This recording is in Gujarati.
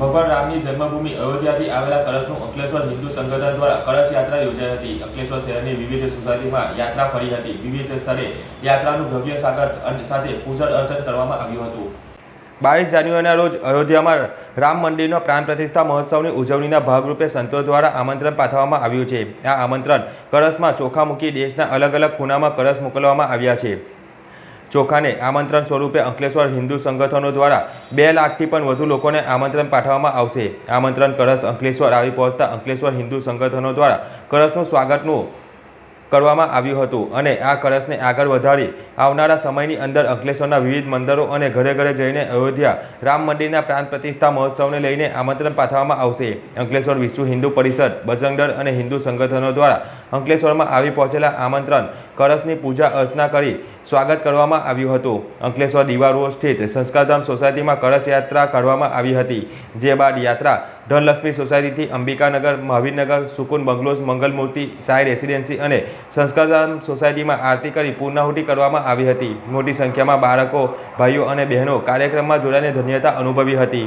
ભગવાન રામની જન્મભૂમિ અયોધ્યાથી આવેલા કળશનું અંકલેશ્વર હિન્દુ સંગઠન દ્વારા કળશ યાત્રા યોજાઈ હતી. અંકલેશ્વર શહેરની વિવિધ સોસાયટીમાં યાત્રા ફરી હતી. વિવિધ સ્થળે યાત્રાનું ભવ્ય સાગર સાથે પૂજન અર્ચન કરવામાં આવ્યું હતું. બાવીસ જાન્યુઆરીના રોજ અયોધ્યામાં રામ મંદિરનો પ્રાણ પ્રતિષ્ઠા મહોત્સવની ઉજવણીના ભાગરૂપે સંતો દ્વારા આમંત્રણ પાઠવવામાં આવ્યું છે. આ આમંત્રણ કળશમાં ચોખા મૂકી દેશના અલગ અલગ ખૂણામાં કળશ મોકલવામાં આવ્યા છે. ચોખાને આમંત્રણ સ્વરૂપે અંકલેશ્વર હિન્દુ સંગઠનો દ્વારા બે લાખથી પણ વધુ લોકોને આમંત્રણ પાઠવવામાં આવશે. આમંત્રણ કળશ અંકલેશ્વર આવી પહોંચતા અંકલેશ્વર હિન્દુ સંગઠનો દ્વારા કળશનું સ્વાગતનું કરવામાં આવ્યું હતું અને આ કળશને આગળ વધારી આવનારા સમયની અંદર અંકલેશ્વરના વિવિધ મંદિરો અને ઘરે ઘરે જઈને અયોધ્યા રામ મંદિરના પ્રાણ પ્રતિષ્ઠા મહોત્સવને લઈને આમંત્રણ પાઠવવામાં આવશે. અંકલેશ્વર વિશ્વ હિન્દુ પરિષદ, બજરંગદળ અને હિન્દુ સંગઠનો દ્વારા અંકલેશ્વરમાં આવી પહોંચેલા આમંત્રણ, કળશની પૂજા અર્ચના કરી સ્વાગત કરવામાં આવ્યું હતું. અંકલેશ્વર દીવા સ્થિત સંસ્કારધામ સોસાયટીમાં કળશ યાત્રા કાઢવામાં આવી હતી. જે બાદ યાત્રા ધનલક્ષ્મી સોસાયટીથી અંબિકાનગર, મહાવીરનગર, સુકુન બંગલોઝ, મંગલમૂર્તિ, સાઈ રેસિડેન્સી અને સંસ્કારધામ સોસાયટીમાં આરતી કરી પૂર્ણાહુતિ કરવામાં આવી હતી. મોટી સંખ્યામાં બાળકો, ભાઈઓ અને બહેનો કાર્યક્રમમાં જોડાઈને ધન્યતા અનુભવી હતી.